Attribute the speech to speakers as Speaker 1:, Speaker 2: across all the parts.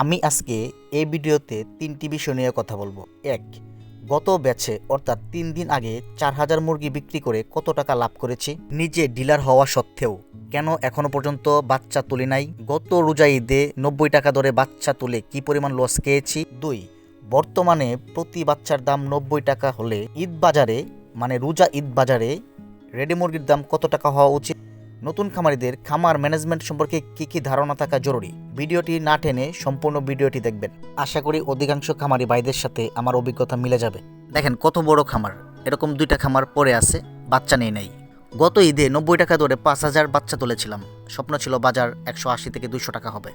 Speaker 1: আমি আজকে এই ভিডিওতে তিনটি বিষয় নিয়ে কথা বলব। এক, গত ব্যাচে, অর্থাৎ তিন দিন আগে চার হাজার মুরগি বিক্রি করে কত টাকা লাভ করেছি, নিজে ডিলার হওয়া সত্ত্বেও। কেন এখনও পর্যন্ত বাচ্চা তুলি নাই? গত রোজা ঈদে নব্বই টাকা দরে বাচ্চা তুলে কি পরিমাণ লস খেয়েছি? দুই, বর্তমানে প্রতি বাচ্চার দাম নব্বই টাকা হলে ঈদ বাজারে মানে রোজা ঈদ বাজারে রেডি মুরগির দাম কত টাকা হওয়া উচিত? নতুন খামারিদের খামার ম্যানেজমেন্ট সম্পর্কে কি কি ধারণা থাকা জরুরি ভিডিওটি না টেনে সম্পূর্ণ ভিডিওটি দেখবেন। আশা করি অধিকাংশ খামারি ভাইদের সাথে আমার অভিজ্ঞতা মিলে যাবে। দেখেন কত বড় খামার এরকম দুইটা খামার পরে আছে বাচ্চা নেই নাই। গত ঈদে নব্বই টাকা ধরে পাঁচ হাজার বাচ্চা তুলেছিলাম স্বপ্ন ছিল বাজার একশো আশি থেকে দুইশো টাকা হবে।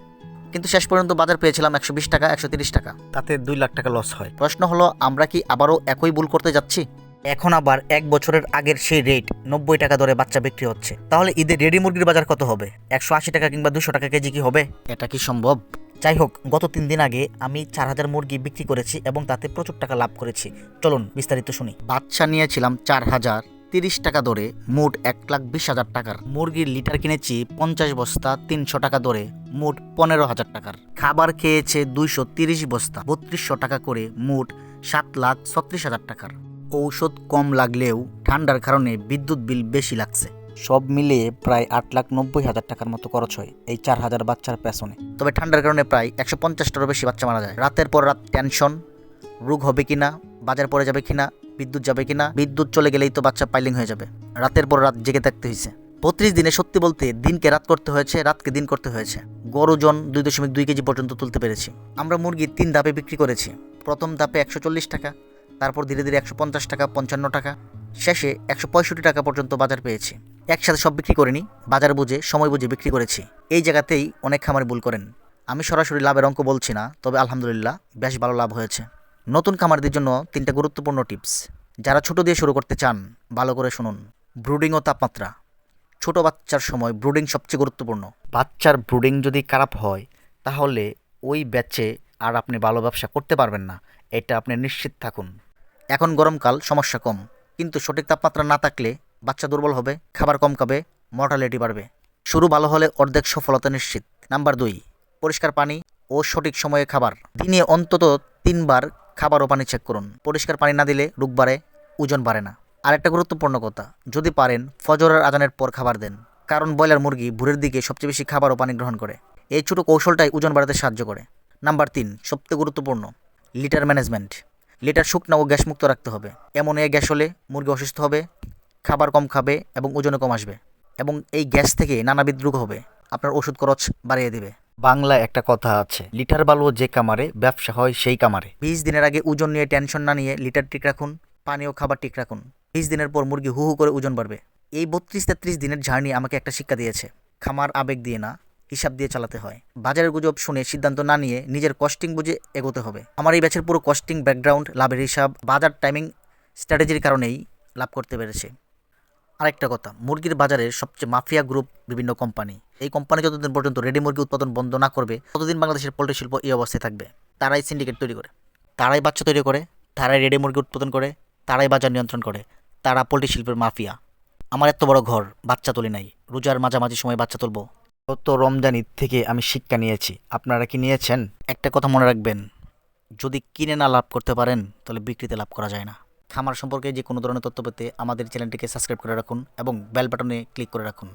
Speaker 1: কিন্তু শেষ পর্যন্ত বাজার পেয়েছিলাম একশো বিশ টাকা একশো তিরিশ টাকা। তাতে দুই লাখ টাকা লস হয়। প্রশ্ন হলো আমরা কি আবারও একই ভুল করতে যাচ্ছি? এখন আবার এক বছরের আগের সেই রেট নব্বই টাকা দরে বাচ্চা বিক্রি হচ্ছে। তাহলে ঈদের রেডি মুরগির বাজার কত হবে? একশো আশি টাকা কিংবা দুশো টাকা কেজি কি হবে? এটা কি সম্ভব? যাই হোক গত তিন দিন আগে আমি চার হাজার মুরগি বিক্রি করেছি এবং তাতে প্রচুর টাকা লাভ করেছি। চলুন বিস্তারিত শুনি। বাচ্চা নিয়েছিলাম চার হাজার তিরিশ টাকা দরে মোট এক লাখ বিশ হাজার টাকার। মুরগির লিটার কিনেছি পঞ্চাশ বস্তা তিনশো টাকা দরে মোট পনেরো হাজার টাকার। খাবার খেয়েছে দুইশো তিরিশ বস্তা বত্রিশশো টাকা করে মোট সাত লাখ ছত্রিশ হাজার টাকার। ঔষধ কম লাগলেও ঠান্ডার কারণে বিদ্যুৎ বিল বেশি লাগছে। সব মিলিয়ে প্রায় আট লাখ নব্বই হাজার টাকার মতো খরচ হয় এই চার হাজার বাচ্চার পেছনে। তবে ঠান্ডার কারণে প্রায় একশো পঞ্চাশটারও বেশি বাচ্চা মারা যায়। রাতের পর রাত টেনশন রোগ হবে কিনা বাজার পড়ে যাবে কিনা বিদ্যুৎ যাবে কিনা বিদ্যুৎ চলে গেলেই তো বাচ্চা পাইলিং হয়ে যাবে। রাতের পর রাত জেগে থাকতে হয়েছে বত্রিশ দিনে সত্যি বলতে দিনকে রাত করতে হয়েছে রাতকে দিন করতে হয়েছে। গরু জন দুই দশমিক দুই কেজি পর্যন্ত তুলতে পেরেছি। আমরা মুরগি তিন ধাপে বিক্রি করেছি। প্রথম ধাপে একশো চল্লিশ টাকা তারপর ধীরে ধীরে একশো পঞ্চাশ টাকা, পঞ্চান্ন টাকা। শেষে একশো পঁয়ষট্টি টাকা পর্যন্ত বাজার পেয়েছি। একসাথে সব বিক্রি করিনি, বাজার বুঝে, সময় বুঝে বিক্রি করেছি। এই জায়গাতেই অনেক খামার ভুল করেন। আমি সরাসরি লাভের অঙ্ক বলছি না, তবে আলহামদুলিল্লাহ বেশ ভালো লাভ হয়েছে। নতুন খামারদের জন্য তিনটা গুরুত্বপূর্ণ টিপস। যারা ছোট দিয়ে শুরু করতে চান, ভালো করে শুনুন। ব্রুডিং ও তাপমাত্রা। ছোট বাচ্চার সময় ব্রুডিং সবচেয়ে গুরুত্বপূর্ণ। বাচ্চার ব্রুডিং যদি খারাপ হয়, তাহলে ওই ব্যাচে আর আপনি ভালো ব্যবসা করতে পারবেন না। এটা আপনি নিশ্চিত থাকুন। এখন গরমকাল সমস্যা কম। কিন্তু সঠিক তাপমাত্রা না থাকলে বাচ্চা দুর্বল হবে, খাবার কম খাবে মর্টালিটি বাড়বে। শুরু ভালো হলে অর্ধেক সফলতা নিশ্চিত। নাম্বার দুই, পরিষ্কার পানি ও সঠিক সময়ে খাবার। দিনে অন্তত তিনবার খাবার ও পানি চেক করুন। পরিষ্কার পানি না দিলে রোগ বাড়ে, ওজন বাড়ে না। আরেকটা গুরুত্বপূর্ণ কথা, যদি পারেন ফজরের আজানের পর খাবার দেন। কারণ ব্রয়লার মুরগি ভোরের দিকে সবচেয়ে বেশি খাবার ও পানি গ্রহণ করে। এই ছোটো কৌশলটাই ওজন বাড়াতে সাহায্য করে। নাম্বার তিন, সবচেয়ে গুরুত্বপূর্ণ, লিটার ম্যানেজমেন্ট। লিটার শুকনা ও গ্যাসমুক্ত রাখতে হবে। এমন এ গ্যাস হলে মুরগি অসুস্থ হবে খাবার কম খাবে এবং ওজনও কম আসবে এবং এই গ্যাস থেকে নানাবিধ রোগ হবে। আপনার ওষুধ খরচ বাড়িয়ে দেবে। বাংলায় একটা কথা আছে লিটার বালু যে কামারে ব্যবসা হয় সেই কামারে। বিশ দিনের আগে ওজন নিয়ে টেনশন না নিয়ে লিটার ঠিক রাখুন পানি ও খাবার ঠিক রাখুন। বিশ দিনের পর মুরগি হু হু করে ওজন বাড়বে। এই বত্রিশ তেত্রিশ দিনের জার্নি আমাকে একটা শিক্ষা দিয়েছে খামার আবেগ দিয়ে না। হিসাব দিয়ে চালাতে হয়। বাজারের গুজব শুনে সিদ্ধান্ত না নিয়ে নিজের কস্টিং বুঝে এগোতে হবে। আমার এই ব্যাচের পুরো কস্টিং ব্যাকগ্রাউন্ড, লাভের হিসাব, বাজার টাইমিং, স্ট্র্যাটেজির কারণেই লাভ করতে পেরেছে। আরেকটা কথা, মুরগির বাজারের সবচেয়ে মাফিয়া গ্রুপ বিভিন্ন কোম্পানি। এই কোম্পানি যতদিন পর্যন্ত রেডি মুরগি উৎপাদন বন্ধ না করবে, ততদিন বাংলাদেশের পোল্ট্রি শিল্প এই অবস্থায় থাকবে। তারাই সিন্ডিকেট তৈরি করে। তারাই বাচ্চা তৈরি করে, তারাই রেডি মুরগি উৎপাদন করে, তারাই বাজার নিয়ন্ত্রণ করে। তারা পোল্ট্রি শিল্পের মাফিয়া। আমার এত বড় ঘর, বাচ্চা তুলি নাই। রোজার মাঝামাঝি সময় বাচ্চা তুলবো। গত রমজান ঈদ থেকে আমি শিক্ষা নিয়েছি। আপনারা কি নিয়েছেন? একটা কথা মনে রাখবেন, যদি কিনে না লাভ করতে পারেন, তাহলে বিক্রিতে লাভ করা যায় না। খামার সম্পর্কে যে কোনো ধরনের তথ্য পেতে আমাদের চ্যানেলটিকে সাবস্ক্রাইব করে রাখুন এবং বেল বাটনে ক্লিক করে রাখুন।